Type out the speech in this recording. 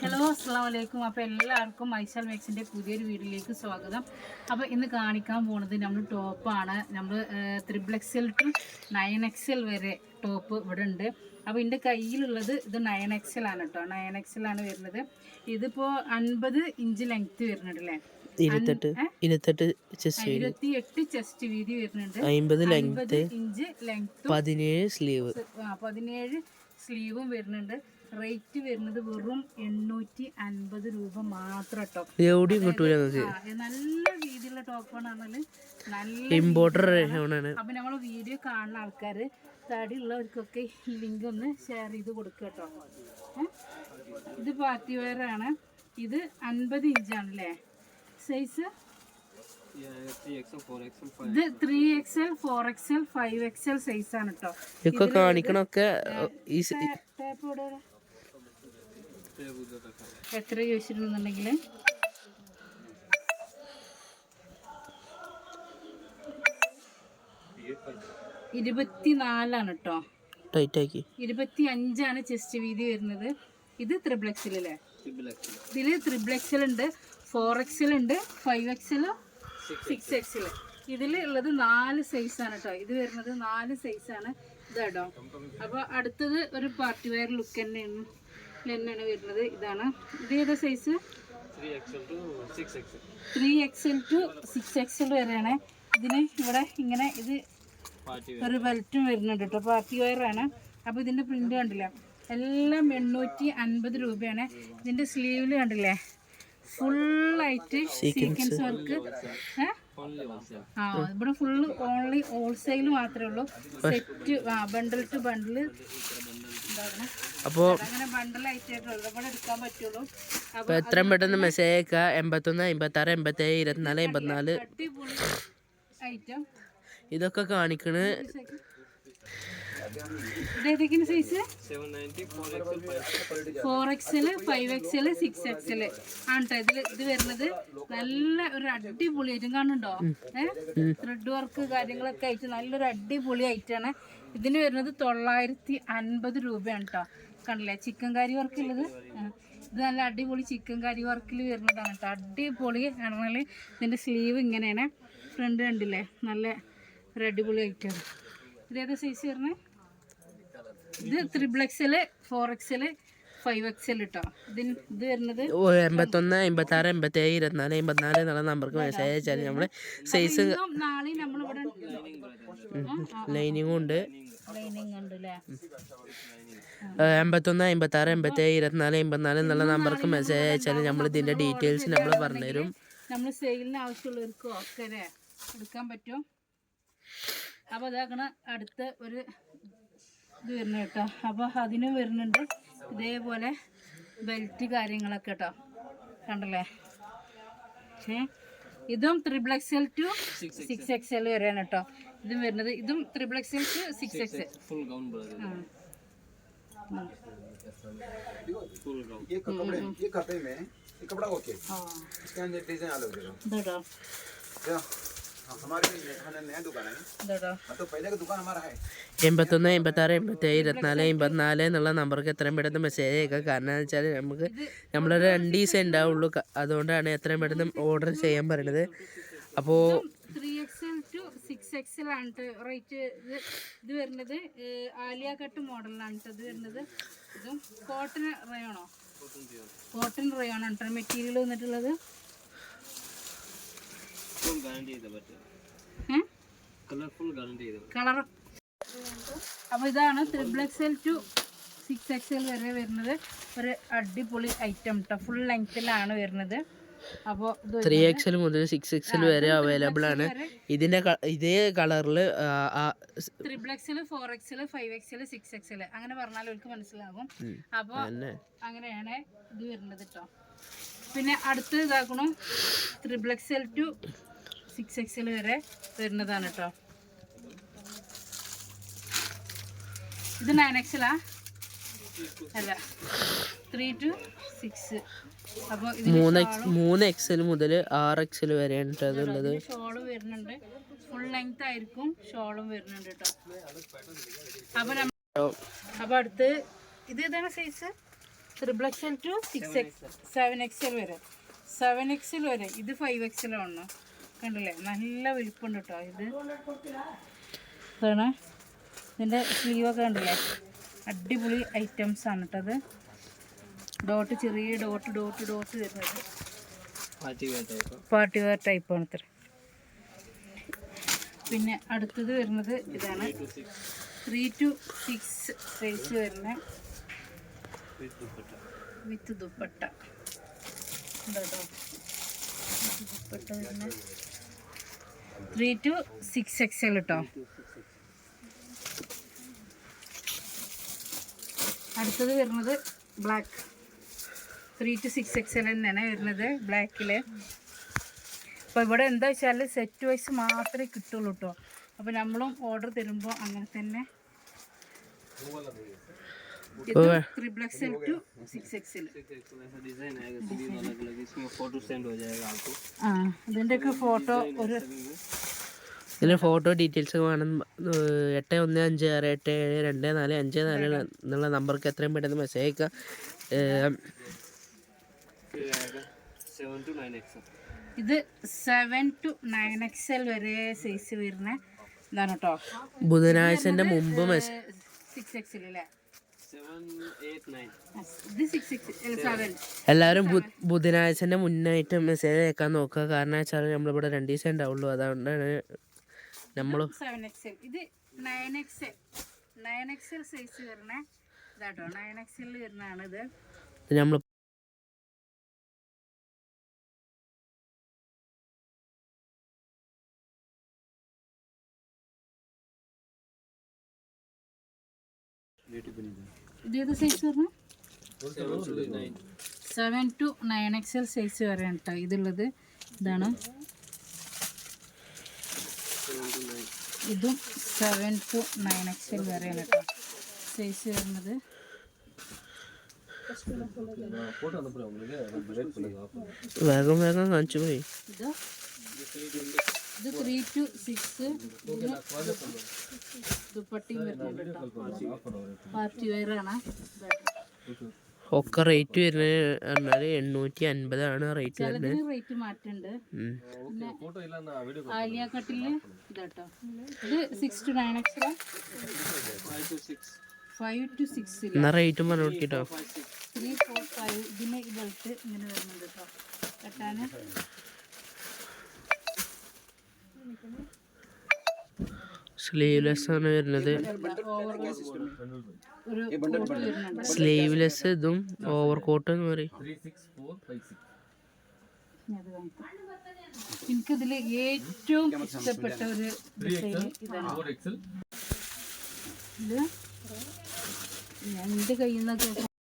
Hello അസ്സാം വലൈക്കും അപ്പോൾ എല്ലാവർക്കും മൈസൽ മേക്സിന്റെ പുതിയൊരു വീഡിയോയിലേക്ക് സ്വാഗതം. അപ്പോൾ ഇന്ന് കാണിക്കാൻ പോണത് നമ്മൾ ടോപ്പാണ് നമ്മൾ triple XL to nine XL വരെ ടോപ്പ് ഇവിടെ ഉണ്ട്. അപ്പോൾ എന്റെ കയ്യിലുള്ളത് ഇത് നയൻ എക്സൽ ആണ് കേട്ടോ നയൻ എക്സൽ ആണ് വരുന്നത്. ഇതിപ്പോൾ അൻപത് ഇഞ്ച് ലെങ്ത് ഇരുപത്തെട്ട് ഇരുപത്തെട്ട് ചെസ്റ്റ് വീതി. വരുന്നുണ്ട്. അമ്പത് ലെങ്ത് ഇഞ്ച് ലെങ്ത് പതിനേഴ് സ്ലീവ് പതിനേഴ് സ്ലീവും വരുന്നുണ്ട്. റേറ്റ് വരുന്നത് വെറും എണ്ണൂറ്റി അൻപത് രൂപ മാത്രം കേട്ടോ എവിടെയും കിട്ടൂല നല്ല രീതിയിലുള്ള ടോപ്പാണ് പറഞ്ഞാൽ നല്ല ഇമ്പോർട്ടർ അപ്പൊ നമ്മളെ വീഡിയോ കാണുന്ന ആൾക്കാർ തടി ഉള്ളവർക്കൊക്കെ ലിങ്ക് ഒന്ന് ഷെയർ ചെയ്ത് കൊടുക്കുക കേട്ടോ. ഇത് പാർട്ടി വെയർ ആണ്. ഇത് അൻപത് ഇഞ്ചാണല്ലേ സൈസ് ഇത് three X L four X L five X L size ആണ് കേട്ടോ കാണിക്കണൊക്കെ ഈ സ- ടേപ്പ് ഇവിടെ വരെ. എത്ര ചോദിച്ചിട്ടുണ്ടെന്നുണ്ടെങ്കിൽ ഇരുപത്തിനാലാണ് കേട്ടോ ഇരുപത്തി അഞ്ചാണ് ചെസ്റ്റ് വീതി വരുന്നത്. ഇത് ത്രിബിൾ എക്സൽ അല്ലേ ഇതിൽ ത്രിബിൾ എക്സൽ ഉണ്ട് ഫോർ എക്സൽ ഉണ്ട് ഫൈവ് എക്സൽ സിക്സ് എക്സൽ ഇതിൽ ഉള്ളത് നാല് സൈസാണ് കേട്ടോ ഇത് വരുന്നത് നാല് സൈസാണ് ഇതാട്ടോ അപ്പോൾ അടുത്തത് ഒരു പാർട്ടി വെയർ ലുക്ക് തന്നെയാണ്. തന്നെയാണ് വരുന്നത്. ഇതാണ്. ഇത് ഏതാ size three XL to six XL വരെയാണ്. ഇതിന് ഇവിടെ ഇങ്ങനെ ഇത് ഒരു ബെൽറ്റും വരുന്നുണ്ട് കേട്ടോ പാർട്ടി വയറാണ് ആണ്. അപ്പോൾ ഇതിന്റെ പ്രിന്റ് കണ്ടില്ല? എല്ലാം എണ്ണൂറ്റി അൻപത് രൂപയാണ്. ഇതിന്റെ സ്ലീവിൽ കണ്ടില്ലേ? ഫുള്ളായിട്ട് സീക്വൻസ് വർക്ക് ആ ഇവിടെ ഫുള്ള് ഓൺലി ഹോൾസെയിൽ മാത്രമേ ഉള്ളൂ. സെറ്റ് ആ ബണ്ടിൽ ടു ബണ്ടിൽ അപ്പോൾ അപ്പോൾ എത്രയും പെട്ടെന്ന് മെസ്സേജ് അയക്കുക. എൺപത്തൊന്ന് അമ്പത്താറ് എൺപത്തേഴ് ഇരുപത്തിനാല് എൺപത്തിനാല്. ഇതൊക്കെ കാണിക്കണ്. ഫോർ ഫൈവ് സിക്സ് ആണ് ഇതിൽ ഇത് വരുന്നത് നല്ല ഒരു അടിപൊളി ഐറ്റം കാണുന്നുണ്ടോ? ഏഹ് ത്രെഡ് വർക്ക് കാര്യങ്ങളൊക്കെ ആയിട്ട് നല്ലൊരു അടിപൊളി ഐറ്റാണ് ഇതിന് വരുന്നത് തൊള്ളായിരത്തി അൻപത് രൂപയാണ് കേട്ടോ കണ്ടില്ലേ? ചിക്കൻ കറി വർക്ക് ഉള്ളത് ഇത് നല്ല അടിപൊളി ചിക്കൻ കറി വർക്കിൽ വരുന്നതാണ് കേട്ടോ. അടിപൊളി ആണെന്നാൽ ഇതിന്റെ സ്ലീവ് ഇങ്ങനെയാണ്. ഫ്രണ്ട് കണ്ടില്ലേ? നല്ല ഒരു അടിപൊളി ഐറ്റം ഇതേതാ സൈസ് വരുന്നത്? ഇത് triple XL four XL five XL കേട്ടോ ഇതിന് ഇത് വരുന്നത് ഓ, ആറ് എൺപത്തി ഏഴ് ഇരുപത്തിനാല് എൺപത്തിനാല് എന്നുള്ള നമ്പർക്ക് മെസ്സേജ് അയച്ചാൽ നമ്മൾ സൈസ് നമ്മളിവിടെ ലൈനിങ്ങും ഉണ്ട്. ലൈനിങ് ഉണ്ട് അല്ലേ എൺപത്തൊന്ന് അമ്പത്താറ് എൺപത്തേഴ് ഇരുപത്തിനാല് എൺപത്തിനാല് എന്നുള്ള നമ്പർക്ക് മെസ്സേജ് അയച്ചാൽ നമ്മൾ ഇതിന്റെ ഡീറ്റെയിൽസ് നമ്മൾ പറഞ്ഞുതരും. നമ്മൾ സെയിലിന് ആവശ്യമുള്ളവർക്കും ഒക്കെ എടുക്കാൻ പറ്റും. അപ്പോൾ അതാക്കണ അടുത്ത ഒരു ഇത് വരുന്ന കേട്ടോ. അപ്പോൾ അതിനും വരുന്നുണ്ട്. ഇതേപോലെ ബെൽറ്റ് കാര്യങ്ങളൊക്കെ കേട്ടോ കണ്ടല്ലേ? ഇതും triple X L to six X L വരെയാണ് കേട്ടോ ഇതും വരുന്നത്. ഇതും triple X L to six X ये എൺപത്തൊന്ന് എൺപത്താറ് എൺപത്തേഴ് ഇരുപത്തിനാല് എൺപത്തിനാല് എന്നുള്ള നമ്പർക്ക് എത്രയും പെട്ടെന്ന് മെസ്സേജ് അയക്കുക. കാരണം എന്ന് വെച്ചാൽ നമുക്ക് നമ്മളൊരു രണ്ട് ദിവസം ഉണ്ടാവുള്ളൂ. അതുകൊണ്ടാണ് എത്രയും പെട്ടെന്ന് ഓർഡർ ചെയ്യാൻ പറയുന്നത് അപ്പോൾ three XL to six rate ഇത് ഇത് വരുന്നത് ആലിയ കട്ട് മോഡലാണ് ഇത് വരുന്നത്. ഇതും കോട്ടൺ റയോണോ കോട്ടൺ റയോണാണ് മെറ്റീരിയൽ വന്നിട്ടുള്ളത്. കളർ അപ്പോൾ ഇതാണ് triple X L to six X L വരെ വരുന്നത്. ഒരു അടിപൊളി ഐറ്റം കേട്ടോ ഫുൾ ലെങ്ത്തിലാണ് വരുന്നത്. അപ്പോൾ ത്രീ എക്സ് എൽ മുതൽ സിക്സ് എക്സൽ വരെ അവൈലബിൾ ആണ്. ഇതിന്റെ ഇതേ കളറിൽ triple XL four XL five XL six XL അങ്ങനെ പറഞ്ഞാൽ അവർക്ക് മനസ്സിലാകും. അപ്പോൾ അങ്ങനെയാണ് ഇത് വരുന്നത് കേട്ടോ പിന്നെ അടുത്ത് ഇതാക്കണം triple X L to six XL വരെ വരുന്നതാണ് കേട്ടോ ഇത് നയൻ എക്സലാ അല്ല. ത്രീ ടു സിക്സ് അപ്പോൾ മൂന്ന് എക്സ് മൂന്ന് എക്സൽ മുതൽ ആറ് എക്സൽ വരെയാണ് അതുള്ളത് ഷോൾ വരുന്നുണ്ട്. ഫുൾ ലെങ്ത് ആയിരിക്കും ഷോളും വരുന്നുണ്ട് കേട്ടോ അപ്പൊ നമ്മ- അപ്പൊ അടുത്ത് ഇത് ഏതാണ് size triple XL to six X seven XL വരെ. സെവൻ എക്സൽ വരെ. ഇത് ഫൈവ് എക്സൽ ആണ് കണ്ടില്ലേ? നല്ല വലിപ്പുണ്ട് കേട്ടോ ഇത്. ഇതാണ്. ഇതിന്റെ സ്ലീവൊക്കെ കണ്ടില്ലേ? അടിപൊളി ഐറ്റംസ് ആണ് കേട്ടത് ഡോട്ട് ചെറിയ ഡോട്ട് ഡോട്ട് ഡോട്ട് വരുന്നത്. പാർട്ടി വെയർ ടൈപ്പാണ് ഇത്ര. പിന്നെ അടുത്തത് വരുന്നത് ഇതാണ്. ത്രീ ടു സിക്സ് സൈസ് വരുന്ന വിത്ത് ദുപ്പട്ട. ഉണ്ടോ ദുപ്പട്ട വരുന്ന three two six X L കേട്ടോ അടുത്തത് വരുന്നത് black three two six X L തന്നെയാണ് വരുന്നത് ബ്ലാക്കിൽ അപ്പോൾ ഇവിടെ എന്താ വെച്ചാൽ സെറ്റ് വൈസ് മാത്രമേ കിട്ടുള്ളൂ കേട്ടോ അപ്പോൾ നമ്മളും ഓർഡർ തരുമ്പോൾ അങ്ങനെ തന്നെ ഫോട്ടോ ഒരു ഇതിന് ഫോട്ടോ ഡീറ്റെയിൽസ് വേണം എട്ട് ഒന്ന് അഞ്ച് ആറ് എട്ട് ഏഴ് രണ്ട് നാല് അഞ്ച് നാല് എന്നുള്ള നമ്പർക്ക് എത്രയും പെട്ടെന്ന് മെസ്സേജ് അയക്കുക ഏഹ് ഇത് seven two nine X L വരെ സൈസ് വരുന്ന ഇതാണ് കേട്ടോ ബുധനാഴ്ചന്റെ മുമ്പ് മെസ്സേജ് സിക്സ് എക്സ് എൽ അല്ലേ സെവൻ എല്ലാവരും ബു- ബുധനാഴ്ചന്റെ മുന്നായിട്ട് മെസ്സേജ് അയക്കാൻ നോക്കുക. കാരണം വെച്ചാൽ നമ്മളിവിടെ രണ്ട് ദിവസം ഉണ്ടാവുള്ളൂ. അതുകൊണ്ടാണ് നമ്മൾ സെവൻ എക്സ് എൽ ഇത് nine X L nine X L size വരുന്ന ഇതാട്ടോ. നയൻ എക്സ് എൽ വരുന്നതാണ് ഇത്. നമ്മൾ ഇത് ഏത് സൈസ് പറഞ്ഞു seven two nine X L size വരെയാണ് കേട്ടോ ഇതുള്ളത്. ഇതാണ്. ഇതും seven two nine X L വരെയാണ് കേട്ടോ സൈസ് വരുന്നത്. വേഗം വേഗം കാണിച്ചു പോയി. ഇത് ത്രീ ടു സിക്സ് ദുപ്പട്ടിയും വരുന്നുണ്ട് പാർട്ടി വെയറാണ് ഒക്കെ റേറ്റ് വരുന്നത് പറഞ്ഞാൽ എണ്ണൂറ്റി അൻപതാണ് റേറ്റ് വരുന്നത്. റേറ്റ് മാറ്റുണ്ട് ആലിയ കട്ടിൽ ഇതാട്ടോ. ഇത് six two nine X five two six എന്നാ റേറ്റും പറഞ്ഞു കൊടുക്കിട്ടോ ഇങ്ങനെ വരുന്നുണ്ട് കേട്ടോ. കെട്ടാന് സ്ലീവ്ലെസ് ആണ് വരുന്നത്. സ്ലീവ്ലെസ് ഇതും ഓവർ കോട്ട് എന്ന് പറയും. എനിക്കിതിൽ ഏറ്റവും ഇഷ്ടപ്പെട്ട ഒരു ഡിസൈൻ ഇതാണ്. ഇത് എന്റെ കയ്യിൽ നിന്നൊക്കെ